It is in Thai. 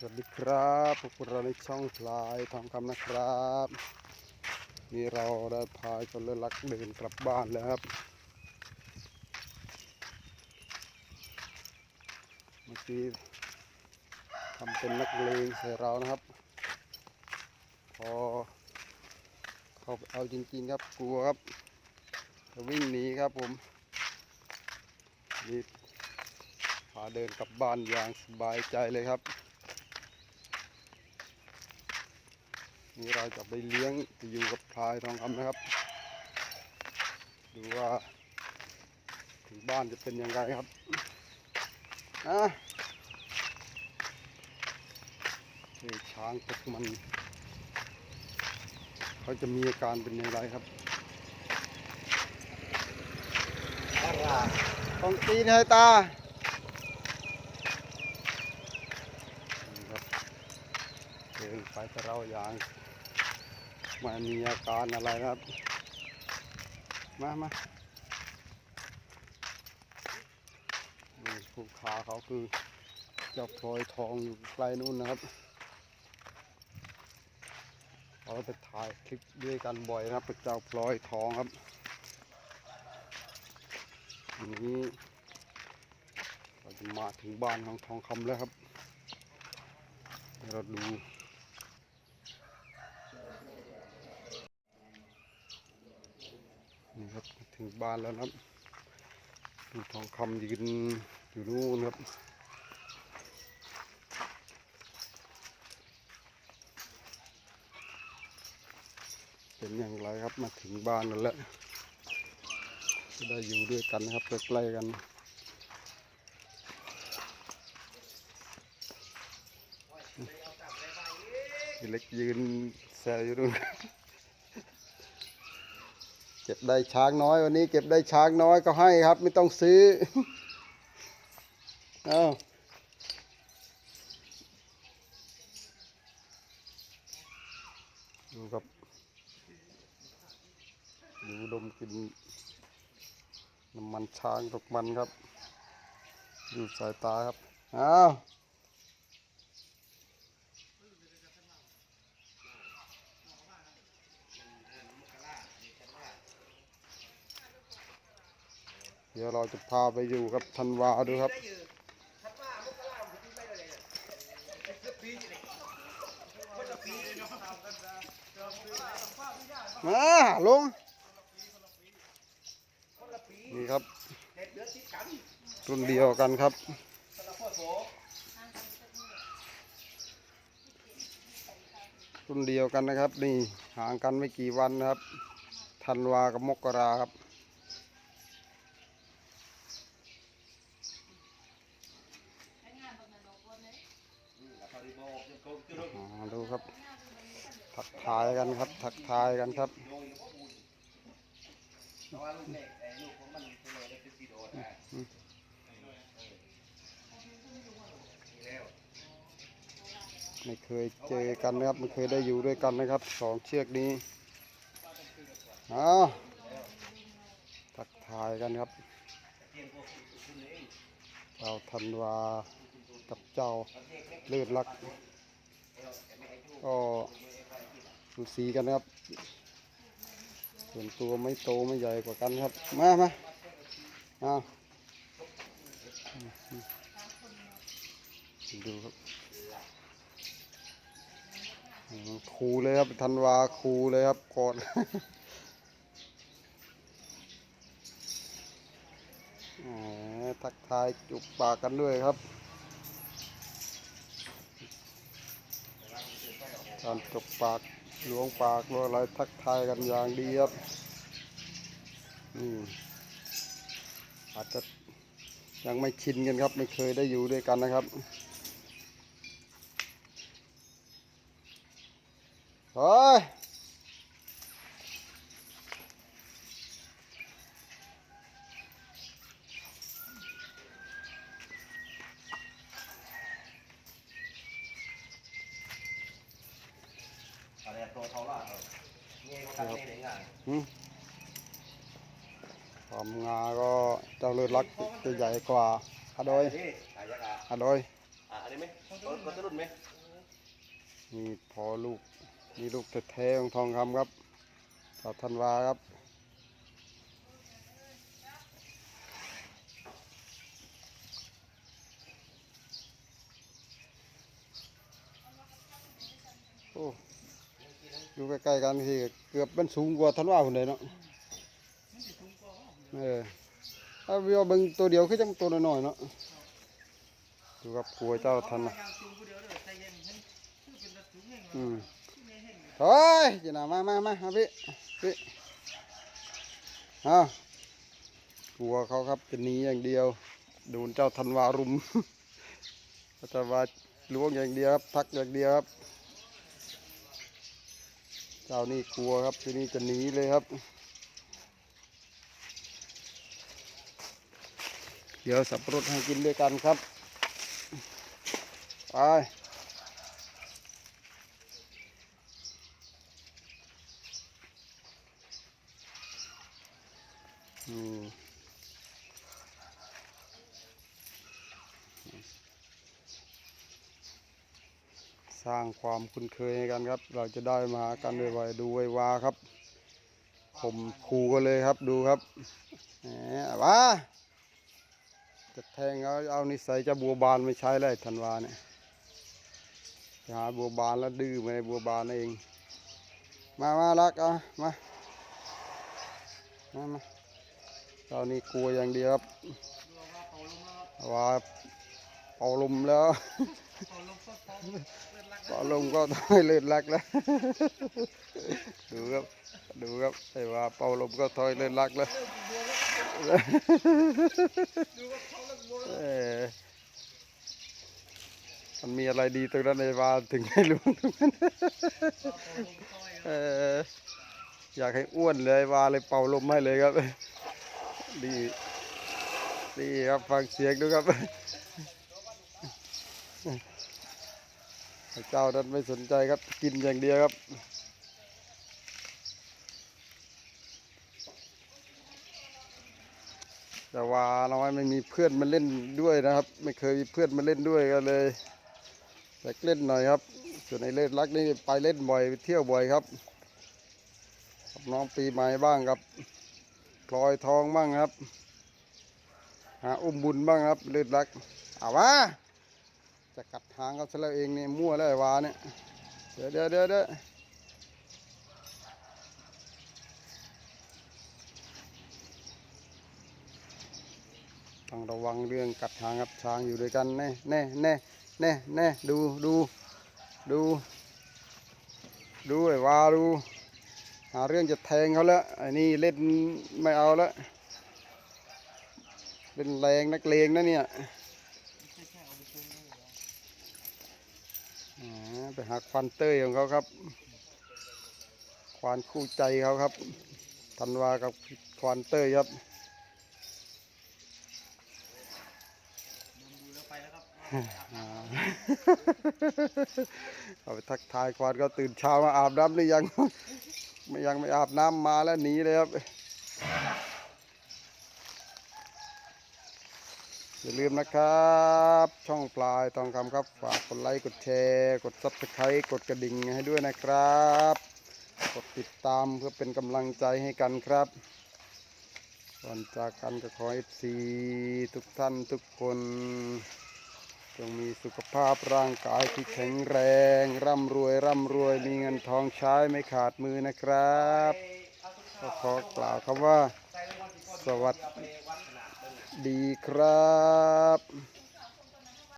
สวัสดีครับพวกเราในช่องพลายทองคำนะครับ นี่เราได้พาจนเลือลักเดินกลับบ้านแล้วครับ เมื่อกี้ทำเป็นนักเลงใส่เรานะครับ พอเขาเอาจริงๆครับกลัวครับจะวิ่งหนีครับผมนี่พาเดินกลับบ้านอย่างสบายใจเลยครับ นี่เราจะไปเลี้ยงไปอยู่กับพลายทองคำนะครับ ดูว่าถึงบ้านจะเป็นยังไงครับอะเฮ้ช้างตกมัน เขาจะมีอาการเป็นอย่างไรครับต้องตีนให้ตานี่ครับเดินไปกับเราอย่าง มันมีอาการอะไรนะครับ มามาผู้ขาเขาคือเจ้าพลอยทองอยู่ใกล้นู่นนะครับเราไปถ่ายคลิปด้วยกันบ่อยนะครับเป็นเจ้าพลอยทองครับทีนี้เราจะมาถึงบ้านของทองคำแล้วครับเราดู นี่ครับ ถึงบ้านแล้วนะครับมีทองคำยืนอยู่นู่นครับเป็นอย่างไรครับมาถึงบ้านแล้วแหละจะได้อยู่ด้วยกันนะครับใกล้ๆกันเล็กยืนแซวอยู่นู่น เก็บได้ช้างน้อยวันนี้ เก็บได้ช้างน้อยก็ให้ครับ ไม่ต้องซื้อเอาดูครับดูดมกินน้ำมันช้างตกมันครับ ดูสายตาครับอ้าว เดี๋ยวเราจะพาไปอยู่กับธันวาดูครับมาลง นี่ครับ รุ่นเดียวกันครับ รุ่นเดียวกันนะครับ นี่ห่างกันไม่กี่วันนะครับธันวากับมกราครับ อ่าดูครับ ทายกันครับ ทักทายกันครับไม่เคยเจอกันนะครับไม่เคยได้อยู่ด้วยกันนะครับสองเชือกนี้เอาทักทายกันครับเจ้าธันวากับเจ้าเลือดรักก็ สูสีกันนะครับ ส่วนตัวไม่โตไม่ใหญ่กว่ากันครับ มามาเอาดูครับคูเลยครับธันวาคูเลยครับกอดแหมทักทายจุบปากกันด้วยครับการจุบปาก หลวงปากหรืออะไรทักทายกันอย่างดีครับนี่อาจจะยังไม่ชินกันครับ ไม่เคยได้อยู่ด้วยกันนะครับ เฮ้ย ตัวเขาล่ะเงี้ยเขาทำได้ไหนงานหึความงาก็เจ้าเลือดรักจะใหญ่กว่าอะโดยนี่อายกาอะโดยอะอันนี้ไหมตัวตัวรุ่นไหมมีพอลูกมีลูกแท้ๆของทองคำครับสาวธันวาครับโอ้ ดูใกล้ๆกันทีเกือบเป็นสูงกว่าธันวาคนเลยเนาะเออถ้าเวียวบิ่งตัวเดียวคือจังตัวน้อยๆเนาะดูครับกลัวเจ้าทันนะอืมเฮ้ยจีน่ามามามามาพี่พี่เอากลัวเขาครับจะหนีอย่างเดียว โดนเจ้าธันวารุมเจ้าธันวาล้วงอย่างเดียวครับทักอย่างเดียวครับ เจ้านี่กลัวครับทีนี้จะหนีเลยครับ เดี๋ยวสับปะรดให้กินด้วยกันครับ ไปอืม สร้างความคุ้นเคยให้กันครับ เราจะได้มากันไวๆดูไววาครับผมคูกันเลยครับดูครับว่าจะแทงเอาเอานิสัยจะบัวบานไม่ใช้เลยธันวาเนี่ยหาบัวบานแล้วดื้อมาในบัวบานเอง มามารักเอามามามาตอนนี้กลัวอย่างเดียวครับว่า เป่าลมแล้วเป่าลมก็ต้องให้เลือดลักแล้ว ดูครับ ดูครับไอ้ว่าเป่าลมก็ถอยเลือดลักแล้วเออมันมีอะไรดีตรงนั้นไอ้ว่าถึงให้รู้ตรงนั้นเอออยากให้อ้วนเลยว่าเลยเป่าลมให้เลยครับ ดี ดีครับฟังเสียงดูครับ เจ้านั้นไม่สนใจครับ กินอย่างเดียวครับแต่ว่าน้อยไม่มีเพื่อนมาเล่นด้วยนะครับ ไม่เคยมีเพื่อนมาเล่นด้วยก็เลยอยากเล่นหน่อยครับ ส่วนในเล่นรักนี่ไปเล่นบ่อยไปเที่ยวบ่อยครับกับน้องปีใหม่บ้างครับพลอยทองบ้างครับ หาอุ้มบุญบ้างครับเล่นรักเอาวะ จะกัดหางเขาซะแล้วเองเนี่ยมั่วแล้วไอ้วาเนี่ยเดี๋ยวเดี๋ยวเดี๋ยวเดี๋ยวต้องระวังเรื่องกัดหางกับช้างอยู่ด้วยกันแน่แน่แน่แน่แน่ดูดูดูดูไอ้วาดูหาเรื่องจะแทงเขาแล้วไอ้นี่เล่นไม่เอาแล้วเล่นแรงนักเลงนะเนี่ย อ่า ไปหาควันเต้ยของเขาครับ ควานคู่ใจเขาครับธันวากับควานเต้ยครับเอาไปทักทายควานก็ตื่นเช้ามาอาบน้ำหรือยัง ไม่ยังไม่อาบน้ำมาแล้วหนีเลยครับ อย่าลืมนะครับ ช่องปลายทองคำครับ ฝากกดไลค์ กดแชร์ กดซับสไครต์กดกระดิ่งให้ด้วยนะครับ กดติดตามเพื่อเป็นกำลังใจให้กันครับก่อนจากกันก็ขอให้ซีทุกท่านทุกคนจงมีสุขภาพร่างกายที่แข็งแรง ร่ำรวย ร่ำรวย มีเงินทองใช้ไม่ขาดมือนะครับ ก็ขอกล่าวคำว่า สวัสดี ดีครับ